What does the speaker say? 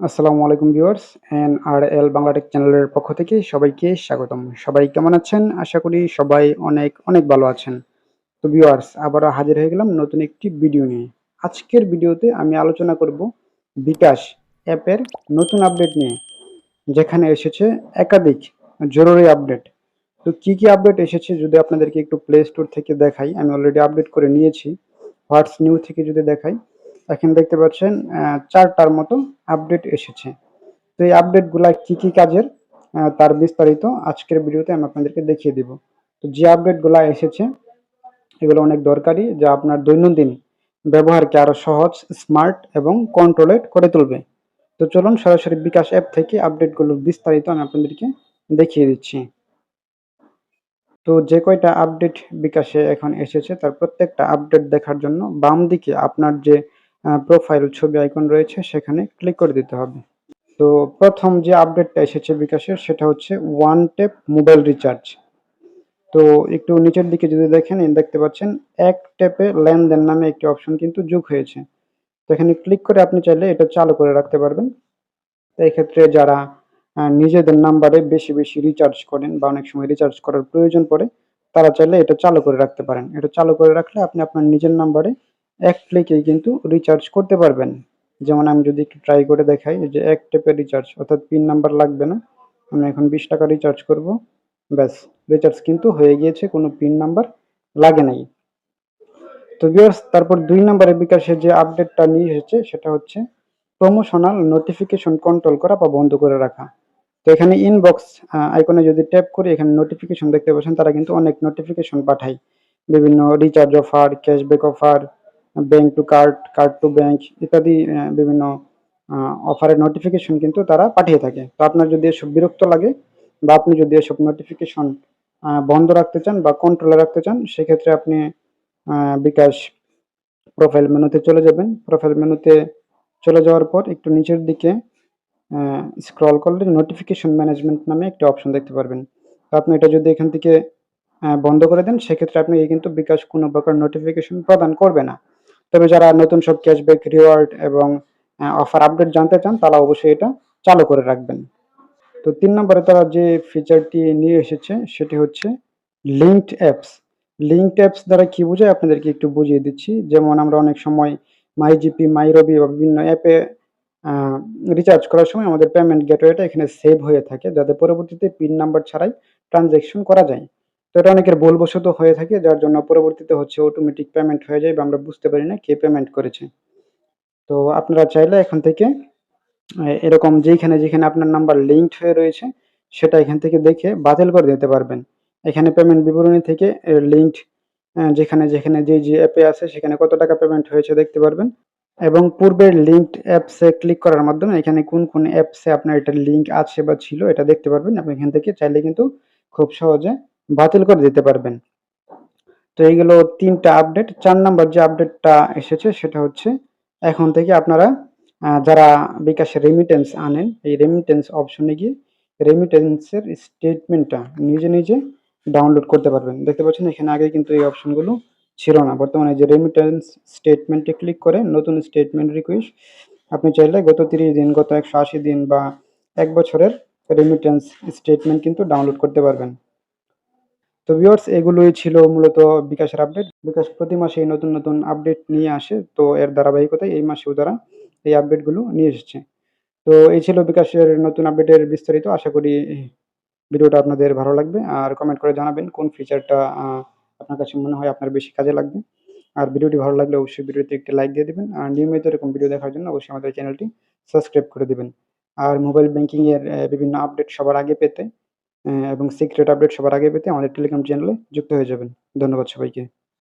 আসসালামু আলাইকুম viewers N R L Bangla Tech চ্যানেলের পক্ষ থেকে সবাইকে স্বাগতম। সবাই কেমন আছেন? আশা করি সবাই অনেক অনেক ভালো আছেন। তো ভিউয়ার্স, আবারও হাজির হয়ে গেলাম নতুন একটি ভিডিও নিয়ে। আজকের ভিডিওতে আমি আলোচনা করব বিকাশ অ্যাপের নতুন আপডেট নিয়ে, যেখানে এসেছে একাধিক জরুরি আপডেট। তো কি কি আপডেট এসেছে যদি আপনাদেরকে একটু প্লে স্টোর থেকে দেখাই, আমি অলরেডি আপডেট করে নিয়েছি। হোয়াটস নিউ থেকে যদি দেখাই এখন দেখতে পাচ্ছেন চারটার মতো আপডেট এসেছে। তো এই আপডেটগুলা কি কি কাজের তার বিস্তারিত আজকের ভিডিওতে আমি আপনাদেরকে দেখিয়ে দিব। তো যে আপডেটগুলা এসেছে, এগুলো অনেক দরকারি যা আপনার দৈনন্দিন ব্যবহারকে আরও সহজ স্মার্ট এবং কন্ট্রোলেট করে তুলবে। তো চলুন সরাসরি বিকাশ অ্যাপ থেকে আপডেটগুলো বিস্তারিত আমি আপনাদেরকে দেখিয়ে দিচ্ছি। তো যে কয়টা আপডেট বিকাশে এখন এসেছে, তার প্রত্যেকটা আপডেট দেখার জন্য বাম দিকে আপনার যে প্রোফাইল ছবি আইকন রয়েছে, সেখানে ক্লিক করে দিতে হবে। তো প্রথম যে আপডেটটা এসেছে বিকাশের, সেটা হচ্ছে ওয়ান টেপ মোবাইল রিচার্জ তো একটু নিচের দিকে যদি দেখেন দেখতে পাচ্ছেন, এক টেপে লেনদেন নামে একটি অপশন কিন্তু যোগ হয়েছে। তো এখানে ক্লিক করে আপনি চাইলে এটা চালু করে রাখতে পারবেন। তো এই ক্ষেত্রে যারা নিজেদের নাম্বারে বেশি বেশি রিচার্জ করেন বা অনেক সময় রিচার্জ করার প্রয়োজন পড়ে, তারা চাইলে এটা চালু করে রাখতে পারেন। এটা চালু করে রাখলে আপনি আপনার নিজের নাম্বারে এক ক্লিকেই কিন্তু রিচার্জ করতে পারবেন। যেমন আমি যদি একটু ট্রাই করে দেখাই যে এক টেপে রিচার্জ অর্থাৎ পিন নাম্বার লাগবে না। আমি এখন বিশ টাকা রিচার্জ করব। ব্যাস রিচার্জ কিন্তু হয়ে গিয়েছে, কোনো পিন নাম্বার লাগে নাই। তো ভিউয়ার্স তারপর দুই নম্বরে বিকাশে যে আপডেটটা নিয়ে এসেছে, সেটা হচ্ছে প্রমোশনাল নোটিফিকেশন কন্ট্রোল করা বা বন্ধ করে রাখা। তো এখানে ইনবক্স আইকনে যদি ট্যাপ করি, এখানে নোটিফিকেশন দেখতে পাচ্ছেন, তারা কিন্তু অনেক নোটিফিকেশন পাঠায়। বিভিন্ন recharge offer cashback offer bank to card card to bank ইত্যাদি বিভিন্ন অফারের নোটিফিকেশন কিন্তু তারা পাঠিয়ে থাকে। তো আপনার যদি এসব বিরক্ত লাগে বা আপনি যদি এসব নোটিফিকেশন বন্ধ রাখতে চান বা কন্ট্রোলে রাখতে চান, সেক্ষেত্রে আপনি বিকাশ প্রোফাইল মেনুতে চলে যাবেন। প্রোফাইল মেনুতে চলে যাওয়ার পর একটু নিচের দিকে স্ক্রল করলে নোটিফিকেশন ম্যানেজমেন্ট নামে একটা অপশন দেখতে পারবেন। তো আপনি এটা যদি এখান থেকে বন্ধ করে দেন, সেক্ষেত্রে আপনাকে কিন্তু বিকাশ কোনো প্রকার নোটিফিকেশন প্রদান করবে না। তবে যারা নতুন সব ক্যাশব্যাক রিওয়ার্ড এবং অফার আপডেট জানতে চান, তারা অবশ্যই এটা চালু করে রাখবেন। তো তিন নম্বরে তারা যে ফিচারটি নিয়ে এসেছে, সেটি হচ্ছে লিঙ্কড অ্যাপস লিঙ্কড অ্যাপস দ্বারা কি বোঝায়? আপনাদেরকে একটু বুঝিয়ে দিচ্ছি। যেমন আমরা অনেক সময় মাই জিপি মাই রবি বা বিভিন্ন অ্যাপে রিচার্জ করার সময় আমাদের পেমেন্ট গেটওয়েটা এখানে সেভ হয়ে থাকে, যাতে পরবর্তীতে পিন নাম্বার ছাড়াই ট্রানজ্যাকশন করা যায়। এটা অনেকের ভুলবশত হয়ে থাকে, যার জন্য পরবর্তীতে হচ্ছে অটোমেটিক পেমেন্ট হয়ে যায় বা আমরা বুঝতে পারি না কে পেমেন্ট করেছে। তো আপনারা চাইলে এখন থেকে এরকম যেখানে যেখানে আপনার নাম্বার লিঙ্কড হয়ে রয়েছে, সেটা এখান থেকে দেখে বাতিল করে দিতে পারবেন। এখানে পেমেন্ট বিবরণী থেকে লিঙ্কড যেখানে যেখানে যে যে অ্যাপে আছে, সেখানে কত টাকা পেমেন্ট হয়েছে দেখতে পারবেন। এবং পূর্বের লিঙ্কড অ্যাপসে ক্লিক করার মাধ্যমে এখানে কোন কোন অ্যাপসে আপনার এটা লিঙ্ক আছে বা ছিল, এটা দেখতে পারবেন। আপনি এখান থেকে চাইলে কিন্তু খুব সহজে বাতিল করে দিতে পারবেন। তো এইগুলো তিনটা আপডেট চার নাম্বার যে আপডেটটা এসেছে সেটা হচ্ছে এখন থেকে আপনারা যারা বিকাশে রেমিটেন্স আনেন, এই রেমিটেন্স অপশনে গিয়ে রেমিটেন্সের স্টেটমেন্টটা নিজে নিজে ডাউনলোড করতে পারবেন। দেখতে পাচ্ছেন এখানে আগে কিন্তু এই অপশনগুলো ছিল না। বর্তমানে যে রেমিটেন্স স্টেটমেন্টে ক্লিক করে নতুন স্টেটমেন্ট রিকোয়েস্ট আপনি চাইলে গত তিরিশ দিন, গত একশো আশি দিন বা এক বছরের রেমিটেন্স স্টেটমেন্ট কিন্তু ডাউনলোড করতে পারবেন। তো ভিউয়ার্স এগুলোই ছিল মূলত বিকাশের আপডেট বিকাশ প্রতি মাসে নতুন নতুন আপডেট নিয়ে আসে তো এর ধারাবাহিকতায় এই মাসেও তারা এই আপডেটগুলো নিয়ে এসেছে। তো এই ছিল বিকাশের নতুন আপডেটের বিস্তারিত। আশা করি ভিডিওটা আপনাদের ভালো লাগবে। আর কমেন্ট করে জানাবেন কোন ফিচারটা আপনার কাছে মনে হয় আপনার বেশি কাজে লাগবে। আর ভিডিওটি ভালো লাগলে অবশ্যই ভিডিওতে একটি লাইক দিয়ে দেবেন। আর নিয়মিত এরকম ভিডিও দেখার জন্য অবশ্যই আমাদের চ্যানেলটি সাবস্ক্রাইব করে দেবেন। আর মোবাইল ব্যাংকিং এর আহ, বিভিন্ন আপডেট সবার আগে পেতে এবং সিক্রেট আপডেট সবার আগে পেতে আমাদের টেলিগ্রাম চ্যানেলে যুক্ত হয়ে যাবেন। ধন্যবাদ সবাইকে।